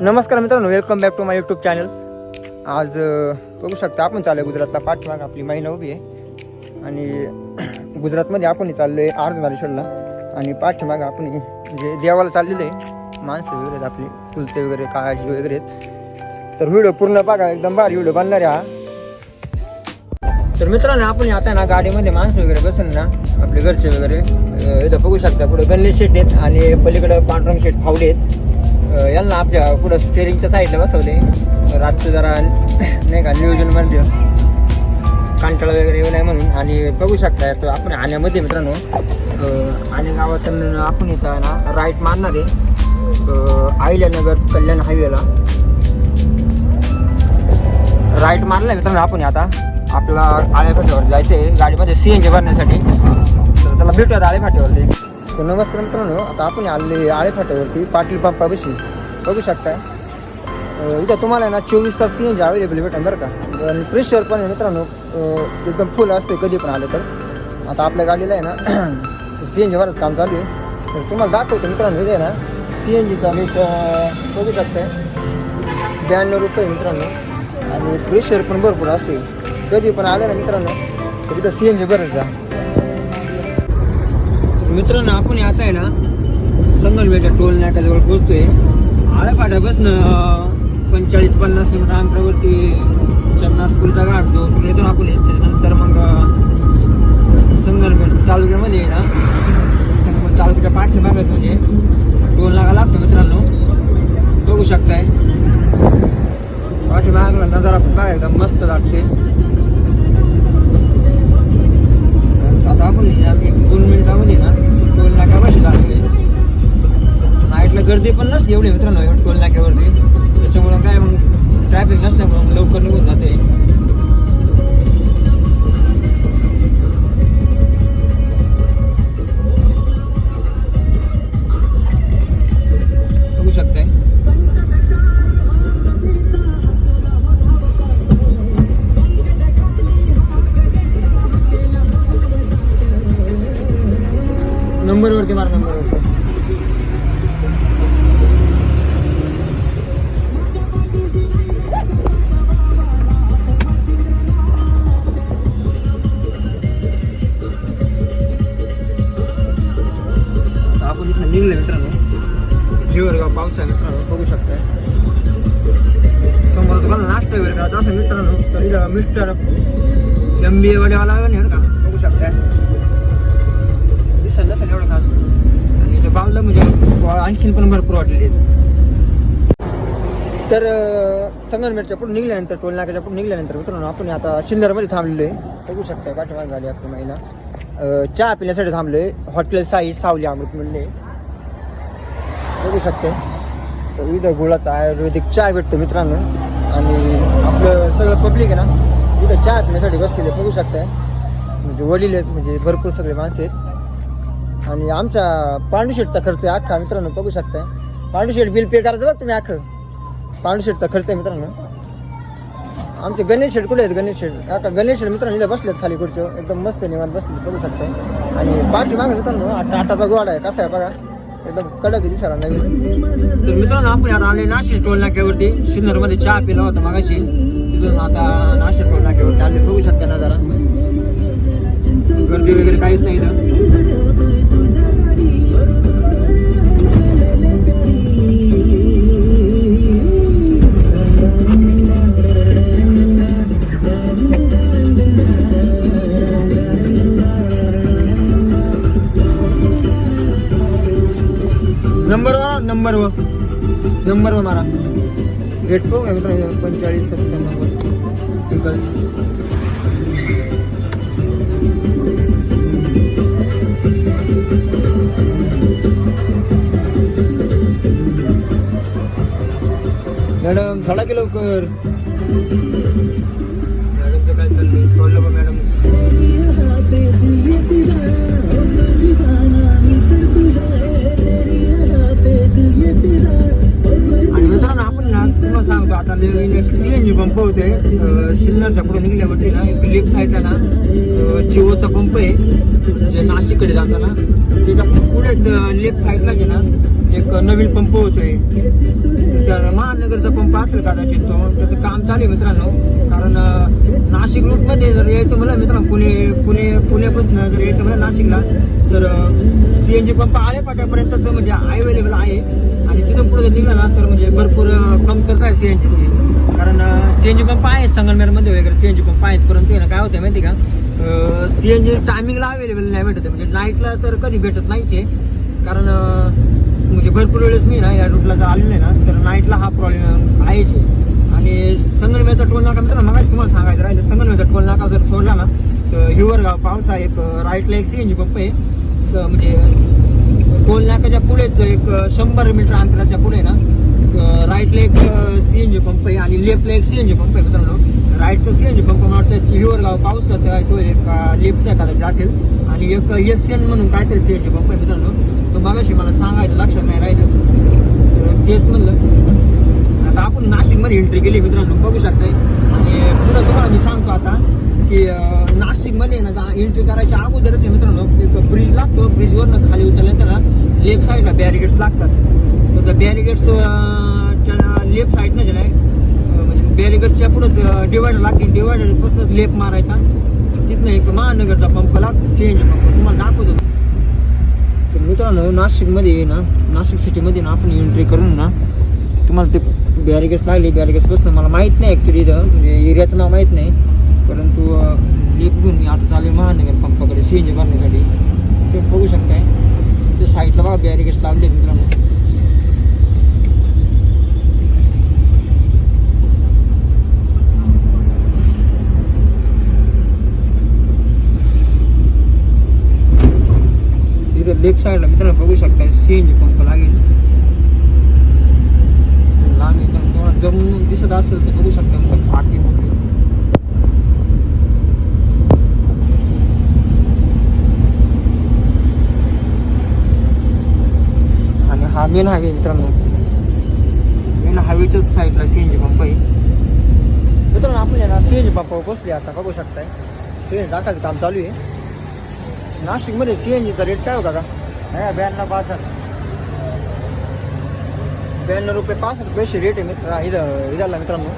नमस्कार मित्रांनो welcome back to my YouTube channel आज बघू शकता आपण चालू आहे गुजरातला पाठीमाग आपली महिला उभी आहे. आणि गुजरातमध्ये आपण चाललो आहे अर्धनारेश्वरला. आणि पाठीमाग आपण जे देवाला चाललेलं आहे माणसं वगैरे आहेत आपली फुलते वगैरे काळजी वगैरे आहेत. तर व्हिडिओ पूर्ण बघा एकदम भारी व्हिडिओ बनणार आहे हा. तर मित्रांनो आपण आता ना गाडीमध्ये माणसं वगैरे बसून ना आपले घरचे वगैरे इथं बघू शकता पुढे गणेश शेट आहेत आणि पलीकडं पांडुरंग शेट फावडे आहेत. याल यांना आपल्या पुढं स्टेरिंगच्या साईडला बसवले. रातचं जरा नाही का नियोजन म्हणजे कांटाळा वगैरे येऊ नये म्हणून. आणि बघू शकता तो आपण आण्यामध्ये मित्रांनो आणि गावातून आपण इथं ना राईट मारणार आहे. अ, अहिल्यानगर कल्याण हायवेला राईट मारला मित्रांनो आपण आता. आपला आळेफाट्यावर जायचं आहे गाडीमध्ये सी एन जी भरण्यासाठी. तर त्याला भेटूयात ते तर नमस्कार मित्रांनो आता आपण आले आळे फाट्यावरती पाटील पंपापाशी बघू शकता. इथं तुम्हाला ना चोवीस तास सी एन जी अवेलेबल भेटेल बरं का. आणि प्रेशर पण आहे मित्रांनो. एकदम फुल असते. कधी पण आलं तर. आता आपल्या गाडीला आहे ना सी एन जी बरंच काम चालू आहे. तर तुम्हाला दाखवतो मित्रांनो इथे आहे ना सी एन जीचा मी बघू शकता. ब्याण्णव रुपये मित्रांनो. आणि प्रेशर पण भरपूर असते. कधी पण आलं ना मित्रांनो तर इथं सी एन जी बरंच जा. मित्रांनो आपण आता आहे ना संगमवेच्या टोल नाक्याजवळ पोहोचतोय आळ्यापाड्यापासून पंचेचाळीस पन्नास किलोमीटर अंतरावरती चन्नासपूरचा घाट जो येतो ना आपण त्याच्यानंतर मग संगमवेट तालुक्यामध्ये आहे ना संगम तालुक्याच्या पाठीभागात म्हणजे टोल नाका लागतो मित्रांनो. बघू शकताय. पाठीमागला नजारा पण काय एकदम मस्त लागते गर्दी पण नसते एवढी मित्रांनो एवढं टोल नाक्यावरती. त्याच्यामुळं काय मग ट्रॅफिक नसल्यामुळं मग लवकर निघून जाते. बघू नंबरवरती मार नंबरवरती. इथं मिस्टर एम बी एवालेवाला नाही का बघू शकताय दिसेल नसेल एवढं खास आणि इथे बाजूला म्हणजे आणखीन पण भरपूर वाटलेली तर अं, संगमनेरच्या पुढे निघल्यानंतर टोल नाक्याच्या पुढे निघल्यानंतर मित्रांनो आपण आता शिंदरमध्ये थांबलेलो आहे बघू शकता पाठीमाग गाडी आपली महिला चहा पिण्यासाठी थांबलो आहे हॉटेल साई सावली अमृत म्हणले बघू शकते तर इथं गुळाचा आयुर्वेदिक चहा भेटतो मित्रांनो आणि पब्लिक आहे ना इथं चहा पिण्यासाठी बसलेले बघू शकताय. म्हणजे वडील आहेत म्हणजे भरपूर सगळे माणसं आहेत. आणि आमच्या पांडुशेटचा खर्च आहे अख्खा मित्रांनो बघू शकताय. पांडुशेट बिल पे करायचं बघ तुम्ही अख्खं. पांडुशेटचा खर्च आहे मित्रांनो. आमचे गणेश शेट कुठे आहेत गणेश शेट काका गणेश शेट मित्रांनो इथं बसलेत खाली खुर्चीवर. एकदम मस्त निवांत बसले बघू शकताय. आणि पाठीमागे मित्रांनो टाटाचा गोड आहे कसा आहे बघा. एकदम कडक आहे दिसायला नवीन तर मित्रांनो आपण यार आले नाशिक टोल नाक्यावरती. सिन्नरमध्ये चहा पिला होता मागाशी. तिथून आता नाशिक टोल नाक्यावरती आले बघू शकता ना जरा गर्दी वगैरे काहीच नाही ना नंबर वा नंबर व नंबर व मारा गेट पाहू का मित्रांनो पंचेचाळीस सत्त्याण्णव ठीक आहे मॅडम थोडा की लवकर मॅडमचं काय चाललंय सोडलं बा मॅडम। आणि मित्रांनो आपण ना तुम्हाला सांगतो आता सी जी पंप होते सिन्नरच्या पुढे निघल्यावरती ना एक लेफ्ट साईडला ना जिओचा पंप आहे जे नाशिककडे जाताना. त्याच्या पुढे लेफ्ट साईडला जे ना एक नवीन पंप होतोय. तर महानगरचा पंप असेल कदाचित तो. त्याचं काम चालू आहे मित्रांनो. कारण नाशिक रूटमध्ये जर यायचं मला मित्रांनो पुणे पुणे पुण्यापासून जर यायचं मला नाशिकला तर C N G pump Ale पाट्यापर्यंत तो म्हणजे अवेलेबल आहे. आणि तिथून पुढे जर निघाला ना तर म्हणजे भरपूर अं, कमतरता आहे सी एन जीची कारण सी एन जी पंप आहेत संगमनेरमध्ये वगैरे. सी एन जी पंप आहेत परंतु आहे ना काय होतं माहिती का? सी एन जी टायमिंगला अवेलेबल नाही भेटत म्हणजे नाईटला तर कधी भेटत नाहीच. आहे कारण म्हणजे भरपूर वेळेस मी ना या रूटला जर आलेलं आहे ना तर नाईटला हा प्रॉब्लेम आहेच. आहे आणि संगमनेरचा टोल नाका ना मगाच तुम्हाला सांगायचं राहिलं संगमनेरचा टोल नाका जर सोडला ना तर हिवरगाव पावसा एक राईटला एक सी एन जी पंप आहे. स- म्हणजे टोल नाक्याच्या पुढेच एक शंभर मीटर अंतराच्या पुढे ना राईटला एक सी एन जी पंप आहे आणि लेफ्टला एक सी एन जी पंप आहे मित्रांनो. राईटचा सी एन जी पंप मला वाटतं हिवरगाव पावसाचा आहे तो एक लेफ्टचा कदाचित असेल. आणि एक एस एन म्हणून काहीतरी सी एन जी पंप आहे मित्रांनो. तो मागाशी मला सांगायचं लक्षात नाही राहिलं. तेच म्हणलं. आता आपण नाशिकमध्ये एंट्री केली मित्रांनो बघू शकताय. आणि पुढं तुम्हाला मी सांगतो आता. की नाशिकमध्ये ना एंट्री करायच्या अगोदरच आहे मित्रांनो एक ब्रिज लागतो. ब्रिजवरनं खाली उतरल्यानंतर ना लेफ्ट साईडला बॅरिगेड्स लागतात. तर त्या बॅरिगेड्सच्या लेफ्ट साईडनं जे नाही म्हणजे बॅरिगेड्सच्या पुढंच डिवायडर लागते फक्त लेप मारायचा. तिथनं एक महानगरचा पंप लागतो. सी एन जी पंप तुम्हाला दाखवतो. तर मित्रांनो नाशिकमध्ये ना नाशिक सिटीमध्ये ना आपण एंट्री करून ना तुम्हाला ते बॅरिगेट्स लागले. बॅरिगेट्स बसणं मला माहीत नाही ॲक्च्युली इथं. म्हणजे एरियाचं नाव माहीत नाही. परंतु लिफ्ट घेऊन मी आता चालेल महानगर पंपाकडे सी एन जी भरण्यासाठी ते बघू शकताय. ते साईडला बघा बॅरिकेड्स लावले मित्रांनो. लेफ्ट साईडला मित्रांनो बघू शकता सी एन जी पंप लागेल. लांब तुम्हाला जमून दिसत असेल तर बघू शकता मग फाटी मोठी आणि हा मेन हायवे मित्रांनो. मेन हायवेच्याच साईडला सी एन जी पंप आहे. मित्रांनो आपण आहे ना सी एन जी पंपावर बसले आता बघू शकताय. सी एन जी टाकायचं काम चालू आहे. नाशिकमध्ये सी एन जीचा रेट काय होता का नाही ब्याण्णव पासष्ट. ब्याण्णव रुपये पासष्ट पैसे रेट आहे मित्र इथं इथला मित्रांनो.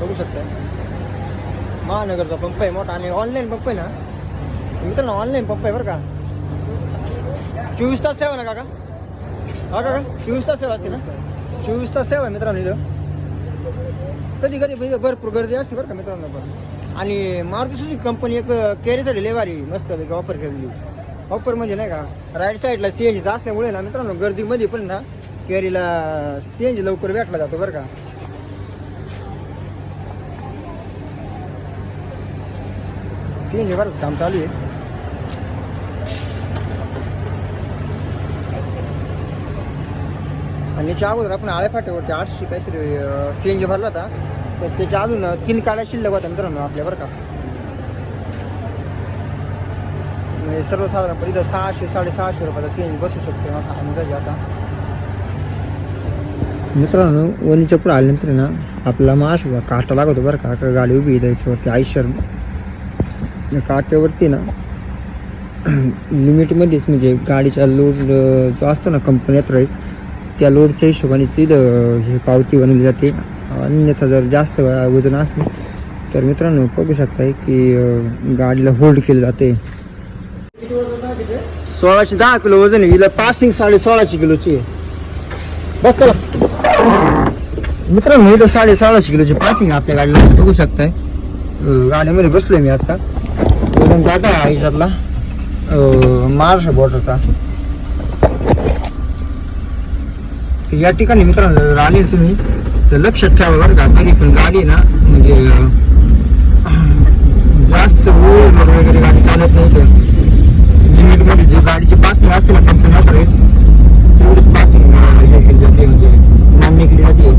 बघू शकता महानगरचा पंप आहे मोठा आणि ऑनलाईन पंप आहे ना. मित्रांनो ऑनलाईन पंप आहे बरं का. चोवीस तास सेवा ना काका. हा चोवीस तास सेवा असते ना? चोवीस तास सेवा आहे मित्रांनो इथं. कधी कधी म्हणजे भरपूर गर्दी असते बरं का मित्रांनो पण. आणि मारुती सुझुकी कंपनी एक कॅरीसाठी लेवारी मस्त ऑफर केलेली. ऑफर म्हणजे नाही का राईट साईडला सी एन असल्यामुळे ना मित्रांनो गर्दीमध्ये पण ना कॅरीला सी एन जी लवकर भेटला जातो बरं का. सी एन जी बरं काम चालू आहे. आणि याच्या अगोदर आपण आळ्या फाट्यावरती आठशे काहीतरी सी एन जी भरला होता. तर त्याच्या अजून तीन काड्या शिल्लक होत्या मित्रांनो आपल्या बरं का. म्हणजे सर्वसाधारणपणे इथं सहाशे साडेसहाशे रुपयाचा सी एन जी बसू शकतो असा अंदाज असा. मित्रांनो वणीच्या पुढे आल्यानंतर ना आपला माश काटा लागतो बरं का का गाडी उभी आहे याच्यावरती आयशर काट्यावरती ना लिमिटमध्येच म्हणजे गाडीचा लोड जो असतो ना कंपन्यात राईस त्या लोडच्या हिशोबाने हे पावती बनवली जाते. अन्यथा जर जास्त वजन असले तर मित्रांनो बघू शकताय की गाडीला होल्ड केलं जाते. सोळाशे दहा किलो वजन आहे. हिला पासिंग साडे सोळाशे किलोची आहे. बस मित्रांनो इथं साडे सोळाशे किलोची पासिंग आहे आपल्या गाडीला. बघू शकताय. गाडीमध्ये बसलोय मी आता. वजन जाता आहे ह्याच्यातला महाराष्ट्र बॉर्डरचा. तर या ठिकाणी मित्रांनो जर आले तुम्ही तर लक्षात ठेवा बरं का तरी पण गाडी ना म्हणजे जास्त ओव्हर वगैरे गाडी चालत नाही तर लिमिटमध्ये जे गाडीची पासिंग असते ना कंपनी ऑथराईज तेवढीच पासिंग हे केली जाते म्हणजे मान्य केली जाते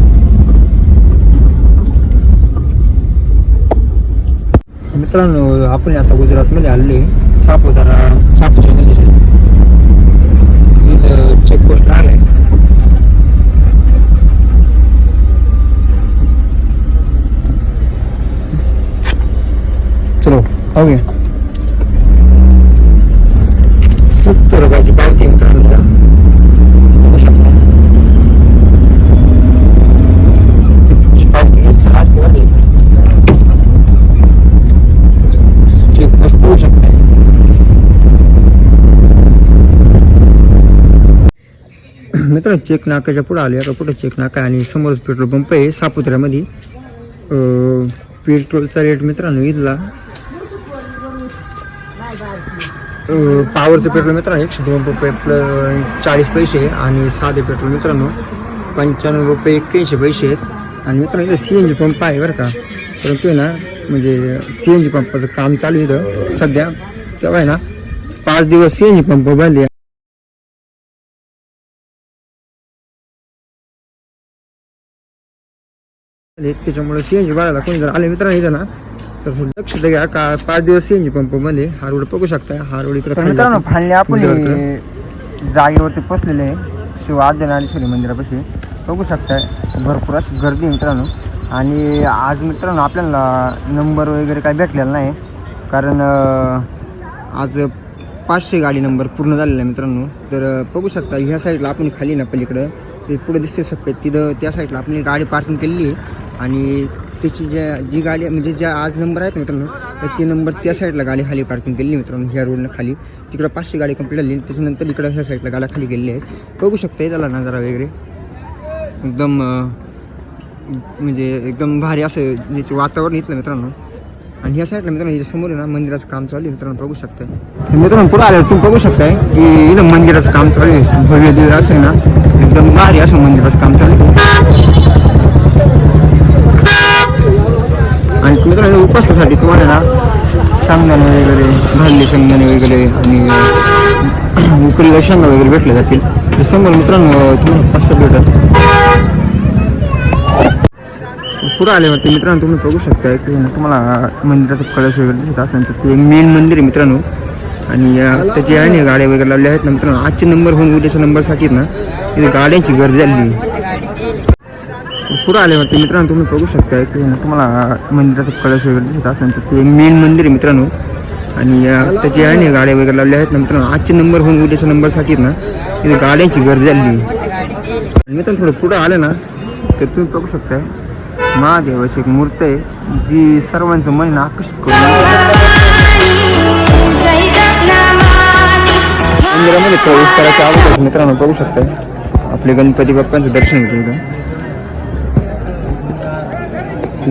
मित्रांनो आपण आता गुजरातमध्ये आले सापुतारा सापुतारा चेकपोस्ट आलाय. ओके. सत्तर रुपयाची पावती मित्रांनो का. चेक पोस्ट चेक नाकाच्या पुढे आले आता पुढे चेक नाका आणि समोरच पेट्रोल पंप आहे सापुत्र्यामध्ये. पेट्रोलचा रेट मित्रांनो इथला. पॉवरचं पेट्रोल मित्रांनो एकशे दोन रुपये प्ल- चाळीस पैसे आणि साधे पेट्रोल मित्रांनो पंच्याण्णव रुपये एक्क्याऐंशी पैसे आहेत. आणि मित्रांनो सी एन जी पंप आहे बरं का. परंतु ना म्हणजे सी एन जी पंपाचं काम चालू आहे सध्या तेव्हा आहे ना पाच दिवस सी एन जी पंप भरले त्याच्यामुळे सी एन जी बाळाला कोणी जर आले मित्रांनो इथं ना तर लक्ष द्या का पाच दिवस सी एन जी पंपमध्ये हा रोड बघू शकता हा रोड इकडे मित्रांनो फाळले आपण जागेवरती पोचलेले आहे. शिव आद्यनाथेश्वरी मंदिरापाशी. बघू शकताय भरपूर अशी गर्दी आहे मित्रांनो. आणि आज मित्रांनो आपल्याला नंबर वगैरे काय भेटलेला नाही. कारण अं, आज पाचशे गाडी नंबर पूर्ण झालेला आहे मित्रांनो. तर अं, बघू शकता ह्या साईडला आपण खाली ना पलीकडं. ते पुढे दिसते सफेद तिथं त्या साईडला आपण गाडी पार्किंग केलेली आहे. आणि त्याची ज्या जी गाडी म्हणजे ज्या आज नंबर आहेत मित्रांनो तर ते नंबर त्या साईडला गाडी खाली पार्किंग केली मित्रांनो ह्या रोडनं खाली. तिकडं पाचशे गाडी कंप्लीट झाली त्याच्यानंतर इकडं ह्या साईडला गाड्या खाली गेलेल्या आहेत. बघू शकता त्याला नजारा वगैरे. एकदम म्हणजे एकदम भारी असं ज्याचे वातावरण इथलं मित्रांनो. आणि ह्या साईडला मित्रांनो समोर आहे ना मंदिराचं काम चालू आहे मित्रांनो बघू शकताय मित्रांनो पुढे आल्यावर तुम्ही बघू शकताय की इथं मंदिराचं काम चालू आहे. भव्य दिव्य असेल ना एकदम भारी असं मंदिराचं काम चालू आहे. आणि मित्रांनो उपासासाठी तुम्हाला ना सांगण्याने वगैरे भरले शेंगदाणे वगैरे आणि उकडीला शेंगा वगैरे भेटले जातील. हे समोर मित्रांनो तुम्हाला पाच सहा भेटत पुढे आल्यावरती मित्रांनो तुम्ही बघू शकता की तुम्हाला मंदिराचा कळस वगैरे दिसत असेल तर ते मेन मंदिर आहे मित्रांनो. आणि त्याची आहे ना गाड्या वगैरे लावल्या आहेत ना मित्रांनो. आजचे नंबर होऊन उद्याच्या नंबरसाठी आहेत ना इथे गाड्यांची गर्दी झाली आहे. पुढे आल्यावरती मित्रांनो तुम्ही बघू शकता की तुम्हाला मंदिराचं कळस वगैरे दिसत असेल तर ते मेन मंदिर आहे मित्रांनो. आणि त्याची आहे ना गाड्या वगैरे लावल्या आहेत ना मित्रांनो. आजचे नंबर होऊन उद्याच्या नंबरसाठी ना. तिथे गाड्यांची गर्दी झाली आहे. आणि मित्रांनो थोडं पुढं आलं ना तर तुम्ही बघू शकता महादेवाची एक मूर्ती आहे जी सर्वांचं मन आकर्षित करून मंदिरामध्ये प्रवेश करायच्या आवडत मित्रांनो बघू शकता आपले गणपती बाप्पांचं दर्शन घेतलं इथं.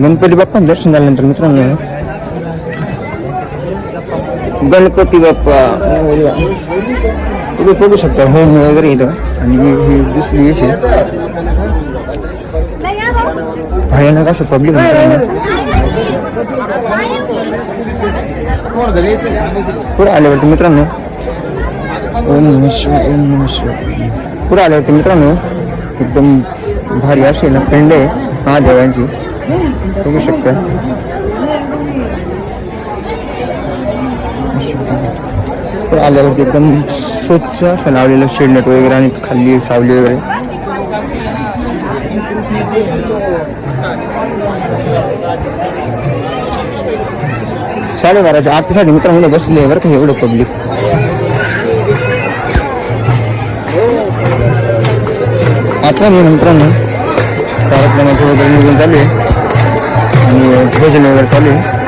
गणपती बाप्पांचं दर्शन झाल्यानंतर मित्रांनो. गणपती बाप्पा. तुम्ही बघू शकता होम वगैरे इथं. आणि ही ही दुसरी विषय भयानक असं पब्लिक पुढे आल्यावरती मित्रांनो. ओम नमः शिवाय ओम नमः शिवाय. पुढे आल्यावरती मित्रांनो. एकदम भारी अशी ना पेंड आहे. महादेवांची. बघू शकता तर आल्यावरती एकदम स्वच्छ असं लावलेलं शेडनेट वगैरे आणि खाली सावली वगैरे साडेबाराच्या आरतीसाठी मित्रांनो बसलेले बसले बरं का एवढं पब्लिक आठवण आहे मित्रांनो कार्यक्रमाचे वगैरे निघून चालू आहे आणि भोजन वगैरे चालू आहे.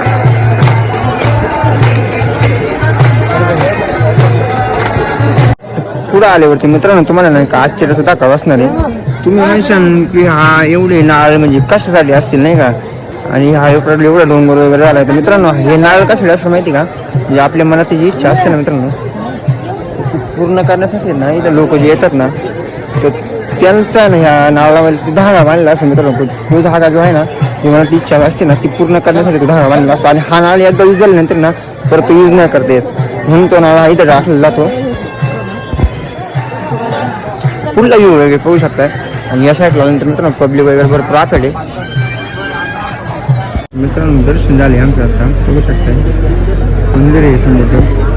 पुढं आल्यावरती मित्रांनो तुम्हाला नाही का आश्चर्याचा दाखवा असणार आहे. तुम्ही म्हणशान की हा एवढे नारळ म्हणजे कशासाठी असतील नाही का? आणि हा एवढा एवढा डोंगर वगैरे झाला तर मित्रांनो हे नारळ कशासाठी असं माहिती का? म्हणजे आपल्या मनात जी इच्छा असते ना मित्रांनो ती पूर्ण करण्यासाठी ना इथं लोक जे येतात ना तर त्यांचा ना ह्या नारळामध्ये धागा बांधला असं मित्रांनो तो धागा जो आहे ना जी ती इच्छा असते ना ती पूर्ण करण्यासाठी तो धागा बांधला असतो. आणि हा नाळ एकदा यूज झाल्यानंतर ना परत तो यूज नाही करता येत. म्हणून तो नाळा इथं टाकलेला जातो. पुढला व्ह्यू वगैरे पाहू शकताय. आणि या साईडला नंतर मित्रांनो पब्लिक वगैरे भरपूर आहे मित्रांनो दर्शन झाले आमचं आता. बघू शकताय. मंदिर आहे समोर.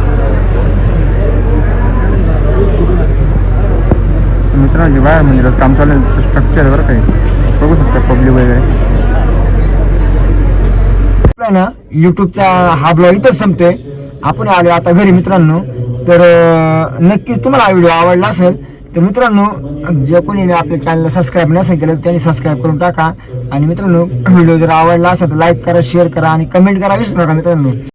मित्रांनो बाहेर मंदिरात काम चालू स्ट्रक्चर बरं काही बघू शकता पब्लिक वगैरे. ना युट्यूबचा हा ब्लॉग इथंच संपतोय. आपण आलो आता घरी मित्रांनो. तर नक्कीच तुम्हाला हा व्हिडिओ आवडला असेल तर मित्रांनो जे कोणी आपल्या चॅनलला सबस्क्राईब नसेल केलं त्यांनी सबस्क्राईब करून टाका. आणि मित्रांनो व्हिडिओ जर आवडला असेल तर लाईक करा शेअर करा आणि कमेंट करा. विसरू नका मित्रांनो.